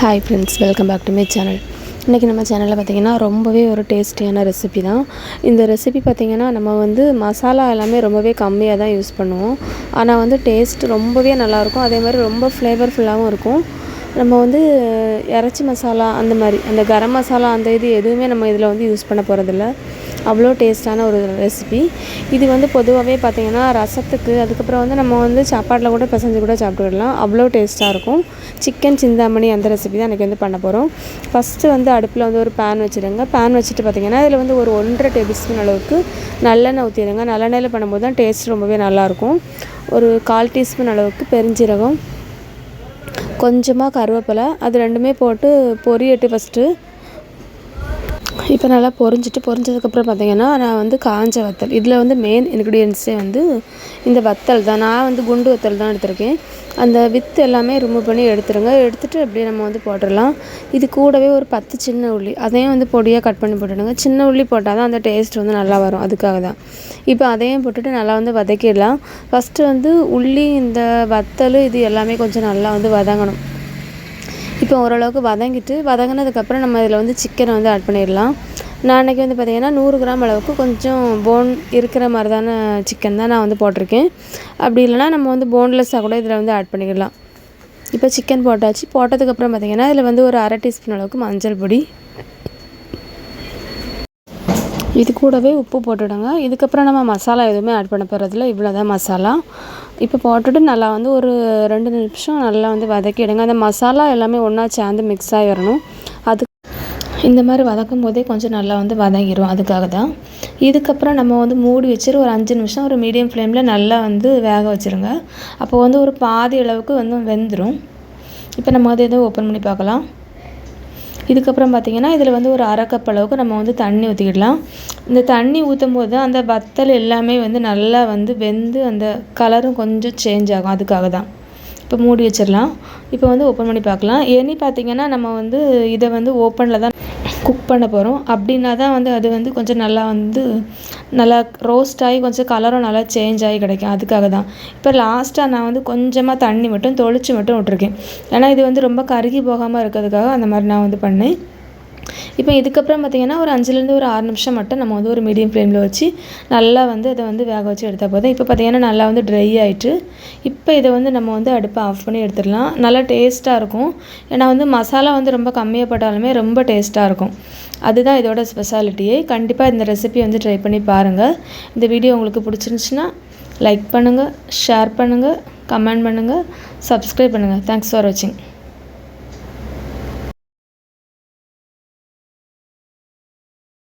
Hi friends welcome back to my channel இன்றைக்கி நம்ம சேனலில் பார்த்திங்கன்னா ரொம்பவே ஒரு டேஸ்டியான ரெசிபி தான். இந்த ரெசிபி பார்த்திங்கன்னா நம்ம வந்து மசாலா எல்லாமே ரொம்பவே கம்மியாக தான் யூஸ் பண்ணுவோம். ஆனால் வந்து டேஸ்ட் ரொம்பவே நல்லாயிருக்கும் அதே மாதிரி ரொம்ப ஃப்ளேவர்ஃபுல்லாகவும் இருக்கும். நம்ம வந்து இறைச்சி மசாலா அந்த மாதிரி அந்த கரம் மசாலா அந்த இது எதுவுமே நம்ம இதில் வந்து யூஸ் பண்ண போகிறதில்ல அவ்வளோ டேஸ்ட்டான ஒரு ரெசிபி இது வந்து பொதுவாகவே பார்த்திங்கன்னா ரசத்துக்கு அதுக்கப்புறம் வந்து நம்ம வந்து சாப்பாட்டில் கூட பிசைஞ்சு கூட சாப்பிட்டுக்கலாம். அவ்வளோ டேஸ்ட்டாக இருக்கும். சிக்கன் சிந்தாமணி அந்த ரெசிபி தான் எனக்கு வந்து பண்ண போகிறோம் ஃபஸ்ட்டு வந்து அடுப்பில் வந்து ஒரு பேன் வச்சுருங்க. பேன் வச்சுட்டு பார்த்திங்கன்னா இதில் வந்து ஒரு ஒன்றரை டேபிள் ஸ்பூன் அளவுக்கு நல்லெண்ணெய் ஊற்றிடுங்க நல்லெண்ணெயில் பண்ணும்போது தான் டேஸ்ட் ரொம்பவே நல்லாயிருக்கும் ஒரு கால் டீஸ்பூன் அளவுக்கு பெருஞ்சீரகம் கொஞ்சமாக கருவேப்பிலை அது ரெண்டுமே போட்டு பொரியட்டு ஃபஸ்ட்டு இப்போ நல்லா பொரிஞ்சிட்டு பொரிஞ்சதுக்கப்புறம் பார்த்தீங்கன்னா நான் வந்து காஞ்ச வத்தல். இதில் வந்து மெயின் இன்க்ரீடியன்ஸே வந்து இந்த வத்தல் தான். நான் வந்து குண்டு வத்தல் தான் எடுத்திருக்கேன். அந்த வித்து எல்லாமே ரிமூவ் பண்ணி எடுத்துருங்க. எடுத்துகிட்டு அப்படியே நம்ம வந்து போட்டுடலாம். இது கூடவே ஒரு பத்து சின்ன உள்ளி. அதையும் வந்து பொடியாக கட் பண்ணி போட்டுடுங்க. சின்ன உள்ளி போட்டால் தான் அந்த டேஸ்ட் வந்து நல்லா வரும். அதுக்காக தான். இப்போ அதையும் போட்டுட்டு நல்லா வந்து வதக்கிடலாம். ஃபஸ்ட்டு வந்து உள்ளி இந்த வத்தல் இது எல்லாமே கொஞ்சம் நல்லா வந்து வதங்கணும். இப்போ ஓரளவுக்கு வதங்கிட்டு வதங்கினதுக்கப்புறம் நம்ம இதில் வந்து சிக்கனை வந்து ஆட் பண்ணிடலாம். நான் அன்றைக்கி வந்து பார்த்திங்கன்னா நூறு கிராம் அளவுக்கு கொஞ்சம் போன் இருக்கிற மாதிரிதான சிக்கன் தான் நான் வந்து போட்டிருக்கேன். அப்படி இல்லைனா நம்ம வந்து போன்லெஸ்ஸாக கூட இதில் வந்து ஆட் பண்ணிக்கலாம் இப்போ சிக்கன் போட்டாச்சு. போட்டதுக்கப்புறம் பார்த்திங்கன்னா இதில் வந்து ஒரு அரை டீஸ்பூன் அளவுக்கு மஞ்சள் பொடி. இது கூடவே உப்பு போட்டுவிடுங்க இதுக்கப்புறம் நம்ம மசாலா எதுவுமே ஆட் பண்ண போகிறதில்ல இவ்வளோ தான் மசாலா. இப்போ போட்டுட்டு நல்லா வந்து ஒரு ரெண்டு நிமிஷம் நல்லா வந்து வதக்கிடுங்க. அந்த மசாலா எல்லாமே ஒன்றா சேர்ந்து மிக்ஸ் ஆகி வரணும் அது இந்த மாதிரி வதக்கும் போதே கொஞ்சம் நல்லா வந்து வதங்கிடும் அதுக்காக தான். இதுக்கப்புறம் நம்ம வந்து மூடி வச்சுட்டு ஒரு அஞ்சு நிமிஷம் ஒரு மீடியம் ஃப்ளேமில் நல்லா வந்து வேக வச்சுருங்க. அப்போ வந்து ஒரு பாதி அளவுக்கு வந்து வெந்துடும் இப்போ நம்ம வந்து எதுவும் ஓப்பன் பண்ணி பார்க்கலாம். இதுக்கப்புறம் பார்த்திங்கன்னா இதில் வந்து ஒரு அரை கப் அளவுக்கு நம்ம வந்து தண்ணி ஊற்றிக்கிடலாம் இந்த தண்ணி ஊற்றும் போது அந்த வத்தல் எல்லாமே வந்து நல்லா வந்து வெந்து அந்த கலரும் கொஞ்சம் சேஞ்ச் ஆகும். அதுக்காக தான். இப்போ மூடி வச்சிடலாம். இப்போ வந்து ஓப்பன் பண்ணி பார்க்கலாம். ஏனி பார்த்திங்கன்னா நம்ம வந்து இதை வந்து ஓப்பனில் தான் குக் பண்ண போகிறோம் அப்படின்னா தான் வந்து அது வந்து கொஞ்சம் நல்லா வந்து நல்லா ரோஸ்ட் ஆகி கொஞ்சம் கலரும் நல்லா சேஞ்ச் ஆகி கிடைக்கும். அதுக்காக தான். இப்போ லாஸ்ட்டாக நான் வந்து கொஞ்சமாக தண்ணி மட்டும் தொளிச்சு மட்டும் விட்ருக்கேன் ஏன்னா இது வந்து ரொம்ப கருகி போகாமல் இருக்கிறதுக்காக அந்த மாதிரி நான் வந்து பண்ணேன். இப்போ இதுக்கப்புறம் பார்த்திங்கன்னா ஒரு அஞ்சுலேருந்து ஒரு ஆறு நிமிஷம் மட்டும் நம்ம வந்து ஒரு மீடியம் ஃப்ளேமில் வச்சு நல்லா வந்து அதை வந்து வேக வச்சு எடுத்தால் போதும். இப்போ பார்த்திங்கன்னா நல்லா வந்து ட்ரை ஆகிட்டு இப்போ இதை வந்து நம்ம வந்து அடுப்பை ஆஃப் பண்ணி எடுத்துடலாம். நல்லா டேஸ்ட்டாக இருக்கும். ஏன்னா வந்து மசாலா வந்து ரொம்ப கம்மியாக போட்டாலுமே ரொம்ப டேஸ்ட்டாக இருக்கும். அதுதான் இதோட ஸ்பெஷாலிட்டியே கண்டிப்பாக இந்த ரெசிபி வந்து ட்ரை பண்ணி பாருங்கள் இந்த வீடியோ உங்களுக்கு பிடிச்சிருந்துச்சின்னா லைக் பண்ணுங்கள் ஷேர் பண்ணுங்கள் கமெண்ட் பண்ணுங்கள் சப்ஸ்கிரைப் பண்ணுங்கள் தேங்க்ஸ் ஃபார் வாட்சிங்